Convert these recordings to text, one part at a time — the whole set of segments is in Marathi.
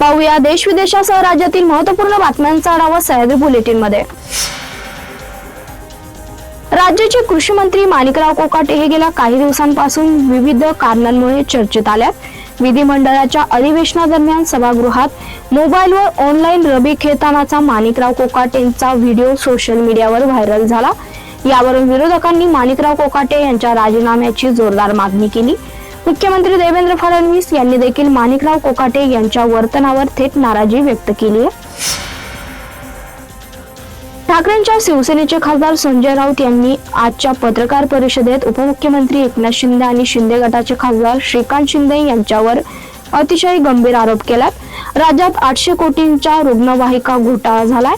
पाहूया. देश विदेशासह राज्यातील महत्त्वपूर्ण बातम्यांचा आढावा सह्याद्री बुलेटिनमध्ये राज्याचे कृषी मंत्री माणिकराव कोकाटे हे गेल्या काही दिवसांपासून विविध कारणांमुळे चर्चेत आल्यात. विधिमंडळाच्या अधिवेशनादरम्यान सभागृहात मोबाईलवर ऑनलाईन रबी खेळतानाचा माणिकराव कोकाटेंचा व्हिडिओ सोशल मीडियावर व्हायरल झाला. यावरून विरोधकांनी माणिकराव कोकाटे यांच्या राजीनाम्याची जोरदार मागणी केली. मुख्यमंत्री देवेंद्र फडणवीस यांनी देखील माणिकराव कोकाटे यांच्या वर्तनावर थेट नाराजी व्यक्त केली आहे. ठाकरेंच्या शिवसेनेचे खासदार संजय राऊत यांनी आजच्या पत्रकार परिषदेत उपमुख्यमंत्री एकनाथ शिंदे आणि शिंदे गटाचे खासदार श्रीकांत शिंदे यांच्यावर अतिशय गंभीर आरोप केलात. राज्यात आठशे कोटींच्या रुग्णवाहिका घोटाळा झालाय.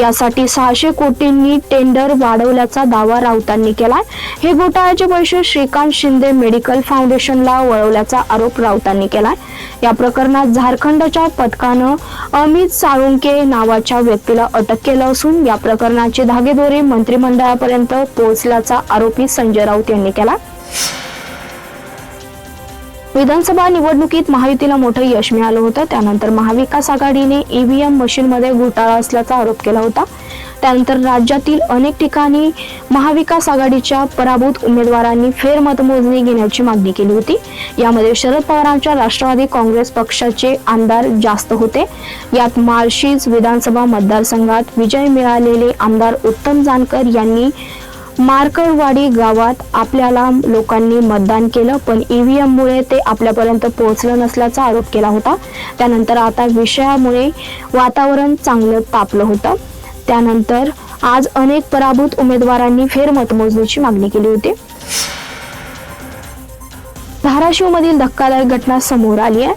यासाठी सहाशे कोटींनी टेंडर वाढवल्याचा दावा राऊतांनी केलाय. हे घोटाळ्याचे पैसे श्रीकांत शिंदे मेडिकल फाउंडेशनला वळवल्याचा आरोप राऊतांनी केलाय. या प्रकरणात झारखंडच्या पथकानं अमित साळुंके नावाच्या व्यक्तीला अटक केलं असून या प्रकरणाचे धागेदोरे मंत्रिमंडळापर्यंत पोहोचल्याचा आरोपी संजय राऊत यांनी केला विधानसभा निवडणुकीत महायुतीला मोठं यश मिळालं होतं. त्यानंतर महाविकास आघाडीने ईव्हीएम मशीनमध्ये घोटाळा असल्याचा आरोप केला होता. त्यानंतर राज्यातील अनेक ठिकाणी महाविकास आघाडीच्या पराभूत उमेदवारांनी फेरमतमोजणी घेण्याची मागणी केली होती. यामध्ये शरद पवारांच्या राष्ट्रवादी काँग्रेस पक्षाचे आमदार जास्त होते. यात माळशीज विधानसभा मतदारसंघात विजय मिळालेले आमदार उत्तम जानकर यांनी मार्कळवाडी गावात आपल्याला लोकांनी मतदान केलं पण ईव्हीएममुळे ते आपल्यापर्यंत पोहोचलं नसल्याचा आरोप केला होता. त्यानंतर आता विषयामुळे वातावरण चांगलं तापलं होतं. त्यानंतर आज अनेक पराभूत उमेदवारांनी फेरमतमोजणीची मागणी केली होती. धाराशिवमधील धक्कादायक घटना समोर आली आहे.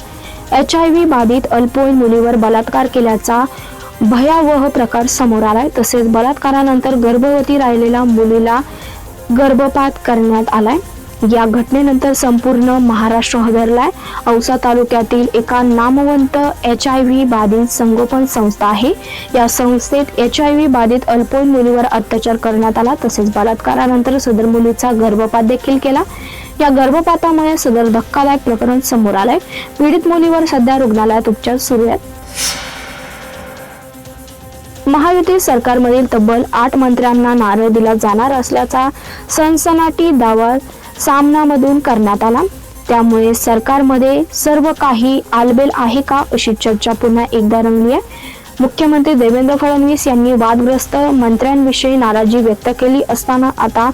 एच आय व्ही बाधित अल्पवयीन मुलीवर बलात्कार केल्याचा भयावह प्रकार समोर आलाय. तसेच बलात्कारानंतर गर्भवती राहिलेल्या मुलीला गर्भपात करण्यात आलाय. या घटनेनंतर संपूर्ण महाराष्ट्र हदरलाय औसा तालुक्यातील एका नामवंत एच आय व्ही बाधित संगोपन संस्था आहे. या संस्थेत एच आय व्ही बाधित अल्पवयीन मुलीवर अत्याचार करण्यात आला. तसेच बलात्कारानंतर सदर मुलीचा गर्भपात देखील केला. या गर्भपातामुळे सदर धक्कादायक प्रकरण समोर आलंय. पीडित मुलीवर सध्या रुग्णालयात उपचार सुरू आहेत. महायुती सरकारमधील तब्बल आठ मंत्र्यांना नारळ दिला जाणार असल्याचा सनसनाटी दावा सामनामधून करण्यात आला. त्यामुळे सरकारमध्ये सर्व काही आलबेल आहे का अशी चर्चा पुन्हा एकदा रंगली आहे मुख्यमंत्री देवेंद्र फडणवीस यांनी वादग्रस्त मंत्र्यांविषयी नाराजी व्यक्त केली असताना आता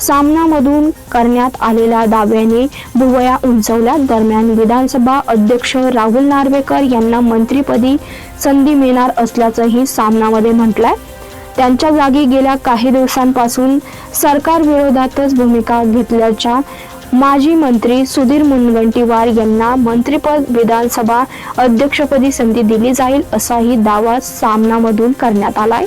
सामनामधून करण्यात आलेल्या दाव्याने भुवया उंचवल्या दरम्यान विधानसभा अध्यक्ष राहुल नार्वेकर यांना मंत्रीपदी संधी मिळणार असल्याचंही सामनामध्ये म्हटलंय. त्यांच्या जागी गेल्या काही दिवसांपासून सरकार विरोधातच भूमिका घेतल्याच्या माजी मंत्री सुधीर मुनगंटीवार यांना मंत्रिपद विधानसभा अध्यक्षपदी संधी दिली जाईल असाही दावा सामनामधून करण्यात आलाय.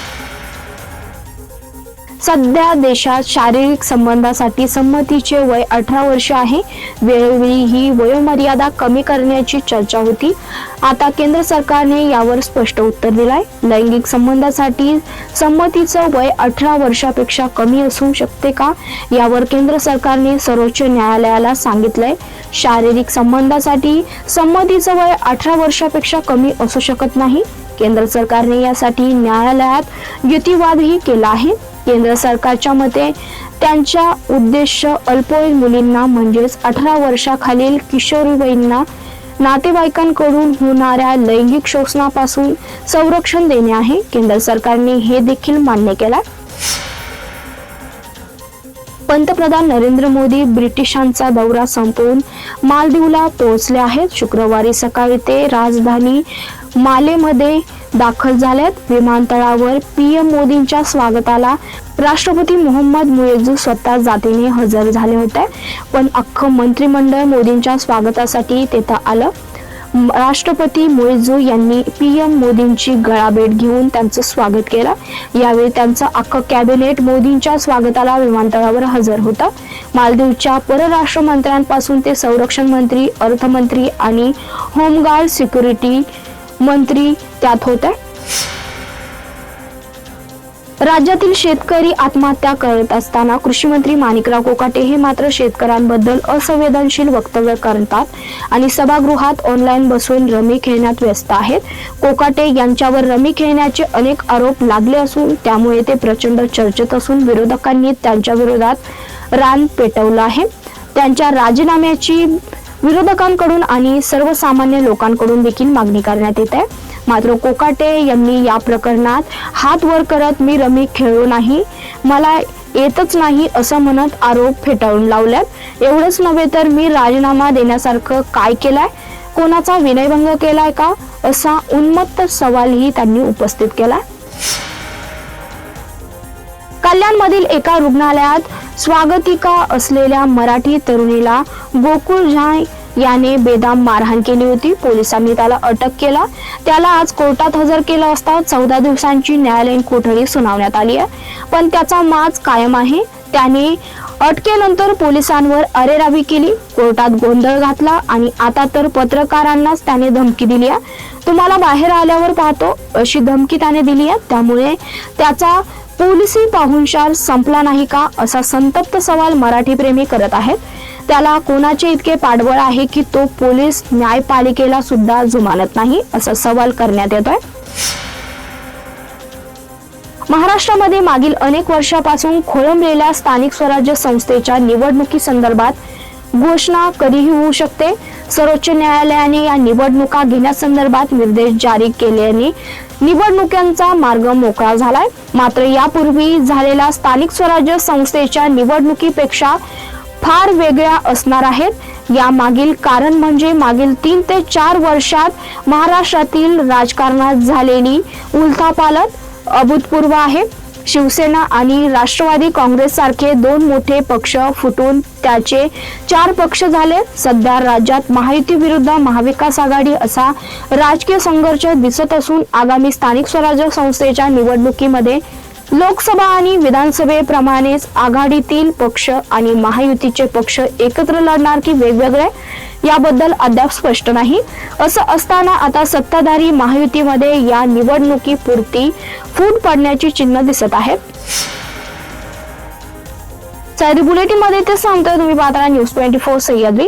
सध्या देशात शारीरिक संबंधासाठी संमतीचे वय अठरा वर्ष आहे. वेळोवेळी ही वयोमर्यादा कमी करण्याची चर्चा होती. आता केंद्र सरकारने यावर स्पष्ट उत्तर दिलंय. लैंगिक संबंधासाठी संमतीचं वय अठरा वर्षापेक्षा कमी असू शकते का? यावर केंद्र सरकारने सर्वोच्च न्यायालयाला सांगितलंय. शारीरिक संबंधासाठी संमतीचं वय अठरा वर्षापेक्षा कमी असू शकत नाही. केंद्र सरकारने यासाठी न्यायालयात युतिवादही केला आहे. केंद्र सरकारच्या मते त्यांच्या उद्देश अल्पवयीन मुलींना म्हणजेच अठरा वर्षाखालील किशोरवयींना नातेवाईकांकडून होणाऱ्या लैंगिक शोषणापासून संरक्षण देणे आहे. केंद्र सरकारने हे देखील मान्य केला पंतप्रधान नरेंद्र मोदी ब्रिटिशांचा दौरा संपवून मालदीवला पोहोचले आहेत. शुक्रवारी सकाळी ते राजधानी मालेमध्ये दाखल झाल्यात. विमानतळावर पीएम मोदींच्या स्वागताला राष्ट्रपती मोहम्मद मुएझू स्वतः जातीने हजर झाले होते. पण अख्खं मंत्रिमंडळ मोदींच्या स्वागतासाठी तिथं आलं. राष्ट्रपती मुइझू यांनी पीएम मोदींची गळाभेट घेऊन त्यांचं स्वागत केलं. यावेळी त्यांचं अख्खं कॅबिनेट मोदींच्या स्वागताला विमानतळावर हजर होतं. मालदीवच्या परराष्ट्र मंत्र्यांपासून ते संरक्षण मंत्री अर्थमंत्री आणि होमगार्ड सिक्युरिटी मंत्री त्यात होते राज्यातील शेतकरी आत्महत्या करत असताना कृषी मंत्री माणिकराव कोकाटे हे मात्र शेतकऱ्यांबद्दल असंवेदनशील वक्तव्य करतात आणि सभागृहात ऑनलाईन बसून रमी खेळण्यात व्यस्त आहेत. कोकाटे यांच्यावर रमी खेळण्याचे अनेक आरोप लागले असून त्यामुळे ते प्रचंड चर्चेत असून विरोधकांनी त्यांच्या विरोधात रान पेटवलं आहे. त्यांच्या राजीनाम्याची विरोधकांकडून आणि सर्वसामान्य लोकांकडून देखील मागणी करण्यात येत आहे. मात्र कोकाटे यांनी या प्रकरणात हात वर करत मी रमी खेळलो नाही. मला येतच नाही असं म्हणत आरोप फेटाळून लावल्यात. एवढंच नव्हे तर मी राजीनामा देण्यासारखं काय केलंय? कोणाचा विनयभंग केलाय का? असा उन्मत्त सवालही त्यांनी उपस्थित केला कल्याणमधील एका रुग्णालयात स्वागतिका असलेल्या मराठी तरुणीला गोकुळ झाय याने बेदाम मारहाण केली होती. पोलिसांनी त्याला अटक केला. त्याला आज कोर्टात हजर केलं असता चौदा दिवसांची न्यायालयीन कोठडी सुनावण्यात आली आहे. पण त्याचा माज कायम आहे. त्याने अटकेनंतर पोलिसांवर अरेरावी केली. कोर्टात गोंधळ घातला आणि आता तर पत्रकारांनाच त्याने धमकी दिली आहे. तुम्हाला बाहेर आल्यावर पाहतो अशी धमकी त्याने दिली आहे. त्यामुळे त्याचा पोलिसी पाहुणचार संपला नाही का असा संतप्त सवाल मराठी प्रेमी करत आहेत. त्याला कोणाचे इतके पाठबळ आहे की तो पोलीस न्यायपालिकेला सुद्धा जुमानत नाही असा सवाल करण्यात येतोय. महाराष्ट्रामध्ये मागील अनेक वर्षापासून खोळंबलेल्या स्थानिक स्वराज्य संस्थेच्या निवडणुकी संदर्भात घोषणा कधीही होऊ शकते. सर्वोच्च न्यायालयाने या निवडणुका घेण्यासंदर्भात निर्देश जारी केल्याने निवडणुकांचा मार्ग मोकळा झालाय. मात्र यापूर्वी झालेल्या स्थानिक स्वराज्य संस्थेच्या निवडणुकीपेक्षा फार वेगळ्या असणार आहेत. या मागील कारण म्हणजे मागील तीन ते चार वर्षात महाराष्ट्रातील राजकारणात झालेली उलथापालट अभूतपूर्व आहे. शिवसेना आणि राष्ट्रवादी काँग्रेस सारखे दोन मोठे पक्ष फुटून त्याचे चार पक्ष झाले. सध्या राज्यात महायुती विरुद्ध महाविकास आघाडी असा राजकीय संघर्ष दिसत असून आगामी स्थानिक स्वराज्य संस्थेच्या निवडणुकीमध्ये लोकसभा आणि विधानसभेप्रमाणेच आघाडीतील पक्ष आणि महायुतीचे पक्ष एकत्र लढणार की वेगवेगळे याबद्दल अद्याप स्पष्ट नाही. असं असताना आता सत्ताधारी महायुतीमध्ये या निवडणुकीपुरती फूट पडण्याची चिन्ह दिसत आहेत सह्याद्री बुलेटिनमध्ये ते सांगतोय तुम्ही पाहता न्यूज ट्वेंटी फोर सह्याद्री.